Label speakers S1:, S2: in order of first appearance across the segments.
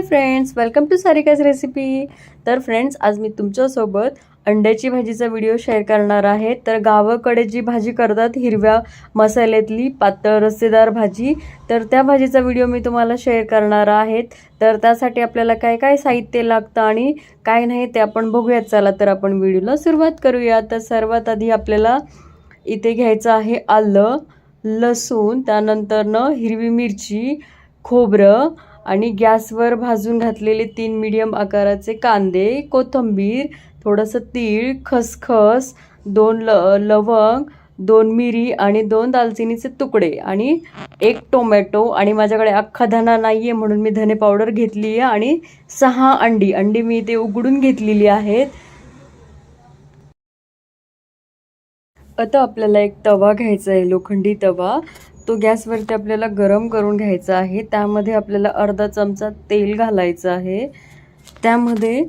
S1: Hi friends welcome to Sarika's recipe तर friends आज मी तुमच्यासोबत अंड्याची भाजीचा व्हिडिओ शेअर करणार आहे. तर गावाकडे जी भाजी करतात हिरव्या मसाल्यातली पातळ रस्सेदार भाजी तर त्या भाजीचा व्हिडिओ मी तुम्हाला शेअर करणार आहेत तर त्यासाठी आपल्याला काय काय साहित्य लागतं आणि काय नाही ते आपण बघूयात. चला तर आपण व्हिडिओला सुरुवात करूया. तर सर्वात आधी आपल्याला इथे घ्यायचं आहे आलं लसूण त्यानंतरनं हिरवी मिरची खोबरं आणि गॅसवर भाजून घातलेले तीन मीडियम आकाराचे कांदे कोथिंबीर थोडंसं तीळ खसखस दोन ल लवंग दोन मिरी आणि दोन दालचिनीचे तुकडे आणि एक टोमॅटो आणि माझ्याकडे अख्खा धना नाही आहे म्हणून मी धने पावडर घेतली आहे आणि सहा अंडी अंडी मी इथे उघडून घेतलेली आहेत. आता आपल्याला एक तवा घ्यायचा आहे लोखंडी तवा. तो गॅसवरती आपल्याला गरम करून घ्यायचा आहे. त्यामध्ये आपल्याला अर्धा चमचा तेल घालायचं आहे. त्यामध्ये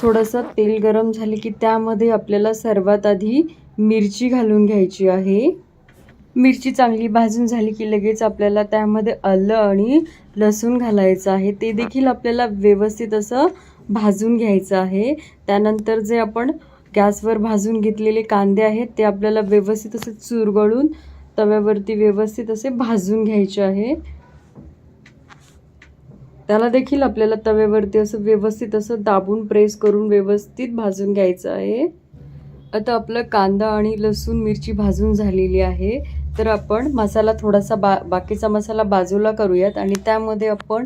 S1: थोडंसं तेल गरम झाले की त्यामध्ये आपल्याला सर्वात आधी मिरची घालून घ्यायची आहे. मिरची चांगली भाजून झाली की लगेच आपल्याला त्यामध्ये आलं आणि लसूण घालायचं आहे. ते देखील आपल्याला व्यवस्थित असं भाजून घ्यायचं आहे. त्यानंतर जे आपण गॅसवर भाजून घेतलेले कांदे आहेत ते आपल्याला व्यवस्थित असं चुरगळून तव्यावरती व्यवस्थित असे भाजून घ्यायचे आहे. त्याला देखील आपल्याला तव्यावरती असं व्यवस्थित असं दाबून प्रेस करून व्यवस्थित भाजून घ्यायचं आहे. आता आपलं कांदा आणि लसूण मिरची भाजून झालेली आहे. तर आपण मसाला थोडासा बा बाकीचा मसाला बाजूला करूयात आणि त्यामध्ये आपण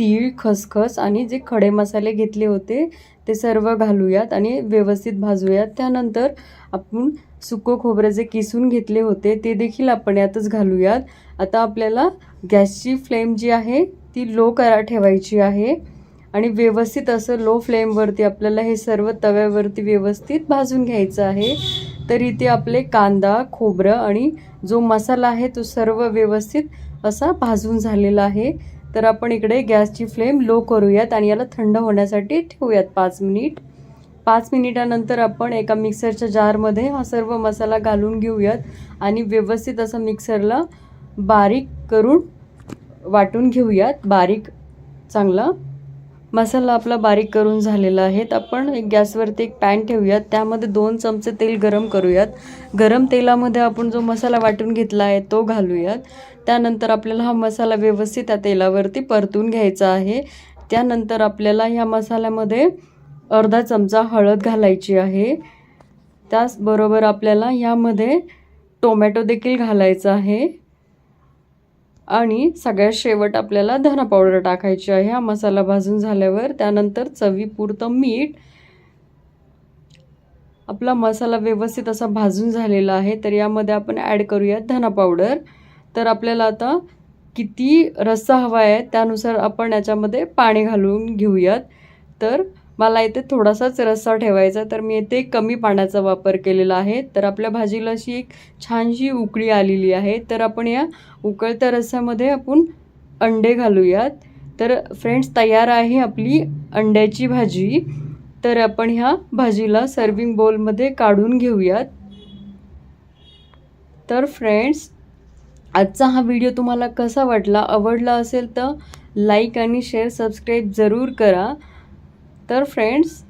S1: तीळ खसखस आणि जे खडे मसाले घेतले होते ते सर्व घालूयात आणि व्यवस्थित भाजूयात. त्यानंतर आपण सुकं खोबरं जे किसून घेतले होते ते देखील आपण यातच घालूयात. आता आपल्याला गॅसची फ्लेम जी आहे ती लो करा ठेवायची आहे आणि व्यवस्थित असं लो फ्लेमवरती आपल्याला हे सर्व तव्यावरती व्यवस्थित भाजून घ्यायचं आहे. तर इथे आपले कांदा खोबरं आणि जो मसाला आहे तो सर्व व्यवस्थित असा भाजून झालेला आहे. तर आपण इकडे गॅसची फ्लेम लो करूयात आणि याला थंड होण्यासाठी ठेवूयात पाच मिनिट. पाच मिनिटानंतर आपण एका मिक्सरच्या जारमध्ये हा सर्व मसाला घालून घेऊयात आणि व्यवस्थित असं मिक्सरला बारीक करून वाटून घेऊयात. बारीक चांगलं. मसाला आपला बारीक करून झालेला आहे. तर आपण एक गॅसवरती एक पॅन ठेवूयात. त्यामध्ये दोन चमचे तेल गरम करूयात. गरम तेलामध्ये आपण जो मसाला वाटून घेतला आहे तो घालूयात. त्यानंतर आपल्याला हा मसाला व्यवस्थित त्या तेलावरती परतून घ्यायचा आहे. त्यानंतर आपल्याला ह्या मसाल्यामध्ये अर्धा चमचा हळद घालायची आहे. त्याचबरोबर आपल्याला ह्यामध्ये टोमॅटो देखील घालायचा आहे. आणि सगळ्यात शेवट आपल्याला धना पावडर टाकायची आहे. हा मसाला भाजून झाल्यावर त्यानंतर चवीपुरतं मीठ आपला मसाला व्यवस्थित असा भाजून झालेला आहे तर यामध्ये आपण ॲड करूयात धना पावडर तर आपल्याला आता किती रस्सा हवा आहे त्यानुसार आपण याच्यामध्ये पाणी घालून घेऊयात. तर मला इथे थोडासाच रस्सा ठेवायचा तर मी इथे कमी पाण्याचा वापर केलेला आहे. तर आपल्या भाजीला अशी एक छानशी उकळी आलेली आहे. तर आपण या उकळत्या रस्स्यामध्ये आपण अंडे घालूयात. तर फ्रेंड्स तयार आहे आपली अंड्याची भाजी. तर आपण ह्या भाजीला सर्विंग बोलमध्ये काढून घेऊयात. तर फ्रेंड्स आजचा हा व्हिडिओ तुम्हाला कसा वाटला आवडला असेल तर लाईक आणि शेअर सबस्क्राईब जरूर करा. तर फ्रेंड्स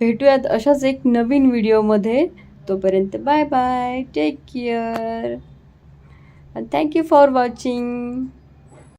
S1: भेटूयात अशाच एक नवीन व्हिडिओमध्ये. तोपर्यंत bye bye take care thank you for watching